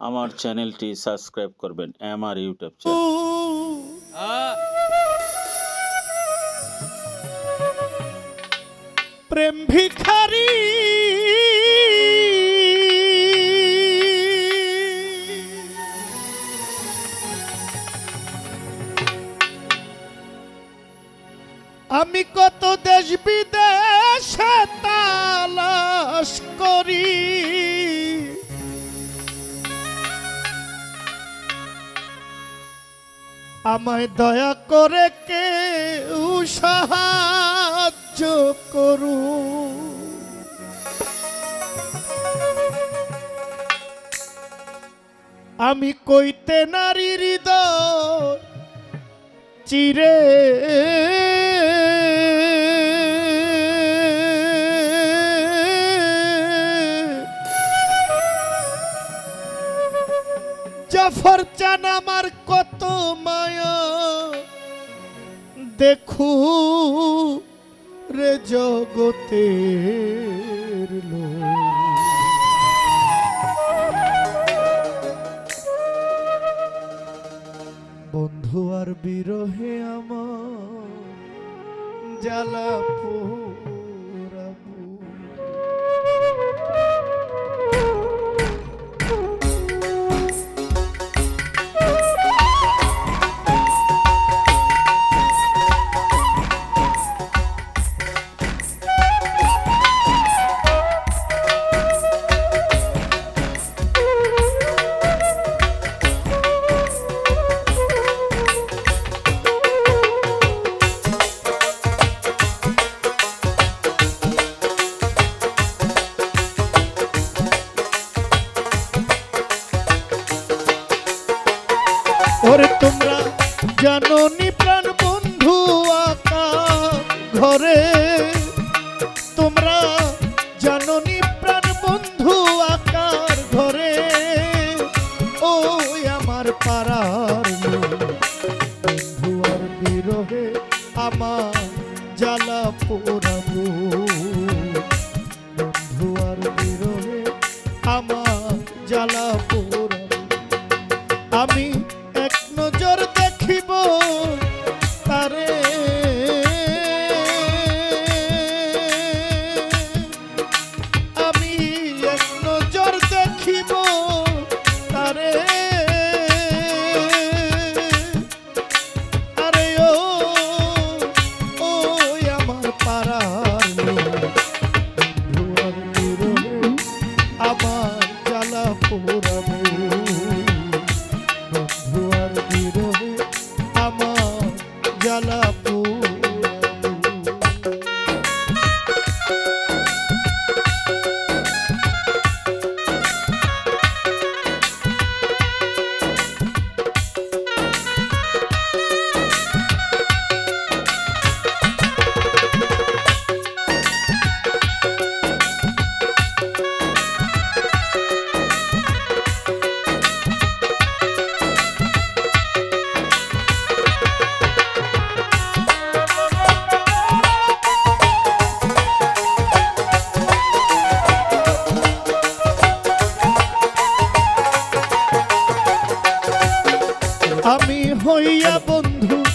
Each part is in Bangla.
আমার চ্যানেলটি সাবস্ক্রাইব করবেন আমার ইউটিউব চ্যানেল। প্রেম ভিখারি। আমি কত দেশ বিদেশে তালাশ করি। আমায় দয়া করে কে সাহায্য করু আমি কইতে নারী হৃদয় চিরে জাফর চান আমার কত মায়া। দেখু রে জগতের বন্ধু আর বিরহে আমার জ্বালা ওরে তোমরা জানো নি প্রাণ বন্ধু আকা ঘরে তোমরা জানো নি প্রাণ বন্ধু আকার ঘরে ওই আমার পাড়ার। বন্ধু আর বিরহে আমার জ্বালা পোড়াবো আমি হইয়া বন্ধু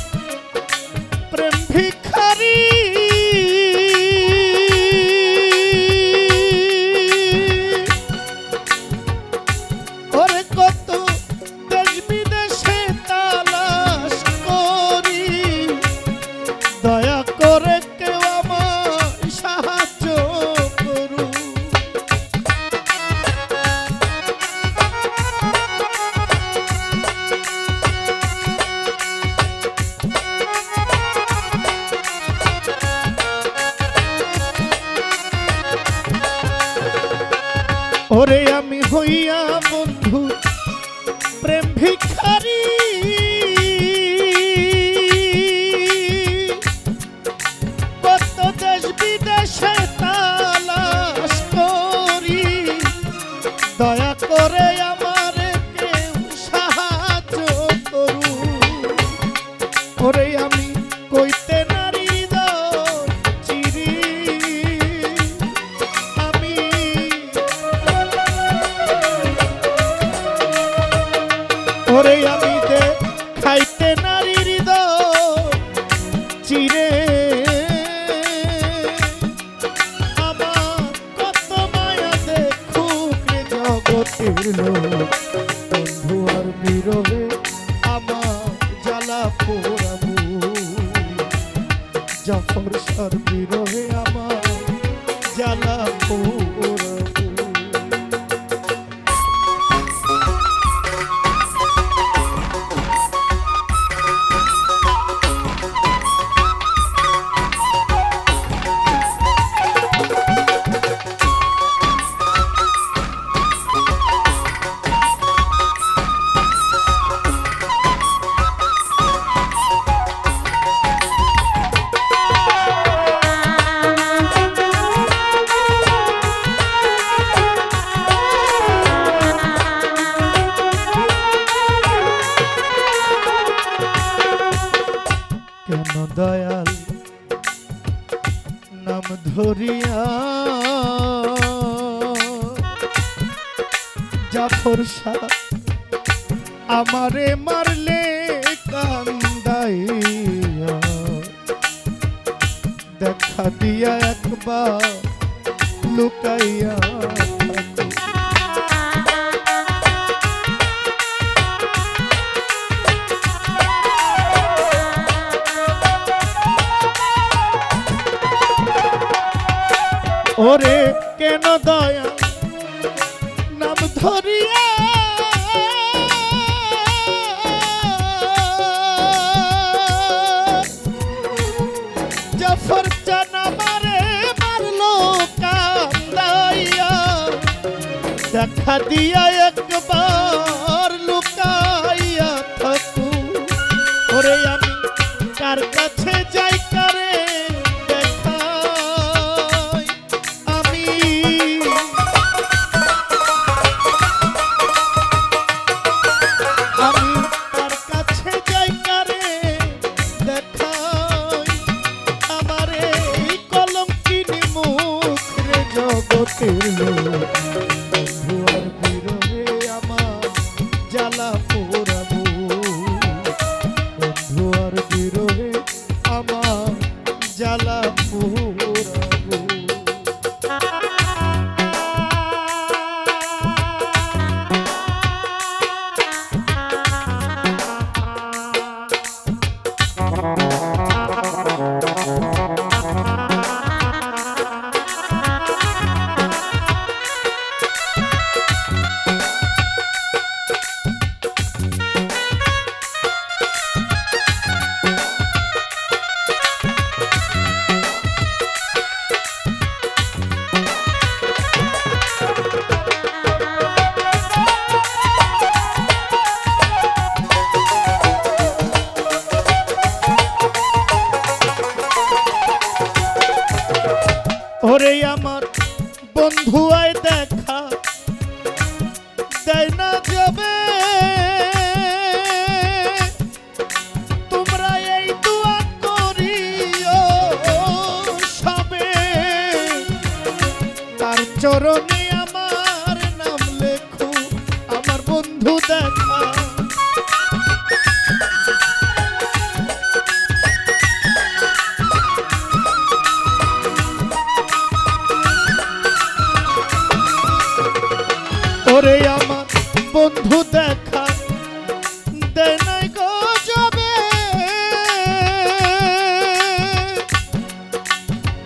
ওরে আমি হইয়া বন্ধু প্রেম ভিখারি। Oh. নাম ধরিয়া জাফর শাহ আমারে মারলে কান্দাইয়া। দেখা দিয়া একবার লুকাইয়া At the Patia বন্ধু দেখা দেয় নাই গো যাবে।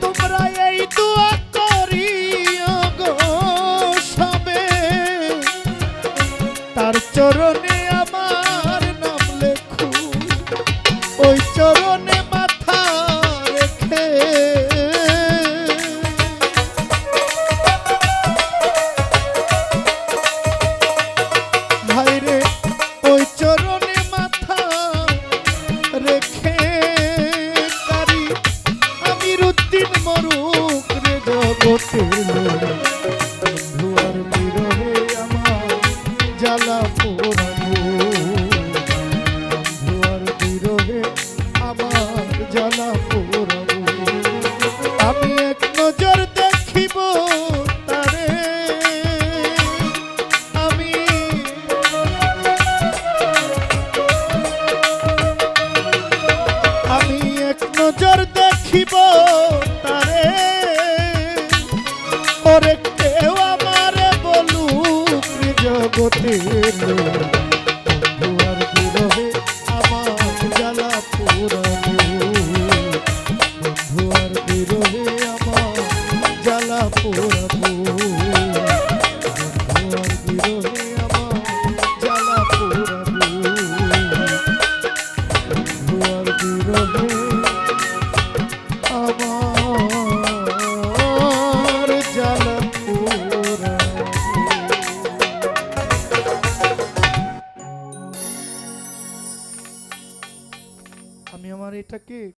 তোমরা এই দুয়া করিও গো চরণ জ্বালা পুরাবো আমি এক নজর দেখিব আমি এক নজর দেখিব তারে। ওরে কেউ আমারে বলু আমি আমার এটাকে